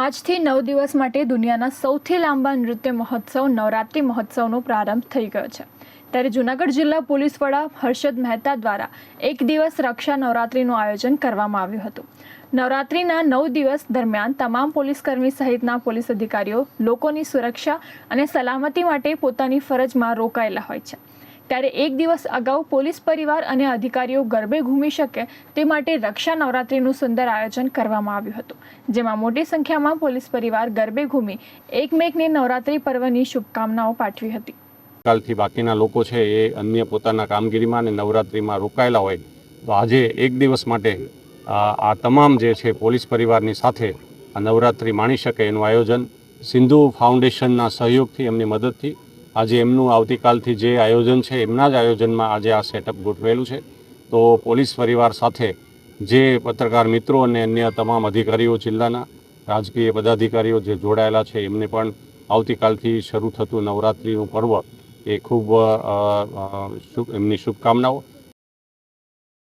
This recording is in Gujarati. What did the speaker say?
આજથી નવ દિવસ માટે દુનિયાના સૌથી લાંબા નૃત્ય મહોત્સવ, નવરાત્રિ મહોત્સવનો પ્રારંભ થઈ ગયો છે. ત્યારે જૂનાગઢ જિલ્લા પોલીસ વડા હર્ષદ મહેતા દ્વારા એક દિવસ રક્ષા નવરાત્રિનું આયોજન કરવામાં આવ્યું હતું. નવરાત્રિના નવ દિવસ દરમિયાન તમામ પોલીસકર્મી સહિતના પોલીસ અધિકારીઓ લોકોની સુરક્ષા અને સલામતી માટે પોતાની ફરજમાં રોકાયેલા હોય છે. ત્યારે એક દિવસ અગાઉ પોલીસ પરિવાર અને અધિકારીઓ ગરબે ઘૂમી શકે તે માટે રક્ષા નવરાત્રિનું સુંદર આયોજન કરવામાં આવ્યું હતું, જેમાં મોટી સંખ્યામાં પોલીસ પરિવાર ગરબે ઘૂમી એકમેકને નવરાત્રિ પર્વની શુભકામનાઓ પાઠવી હતી. કાલથી બાકીના લોકો છે એ અન્ય પોતાના કામગીરીમાં અને નવરાત્રિમાં રોકાયેલા હોય, તો આજે એક દિવસ માટે આ તમામ જે છે પોલીસ પરિવારની સાથે આ નવરાત્રિ માણી શકે એનું આયોજન સિંધુ ફાઉન્ડેશનના સહયોગથી, એમની મદદથી આજે એમનું આવતીકાલથી જે આયોજન છે, એમના જ આયોજનમાં આજે આ સેટઅપ ગોઠવેલું છે. તો પોલીસ પરિવાર સાથે જે પત્રકાર મિત્રો અને અન્ય તમામ અધિકારીઓ જિલ્લાના રાજકીય પદાધિકારીઓ જે જોડાયેલા છે, એમને પણ આવતીકાલથી શરૂ થતું નવરાત્રિનું પર્વ એ ખૂબ એમની શુભકામનાઓ.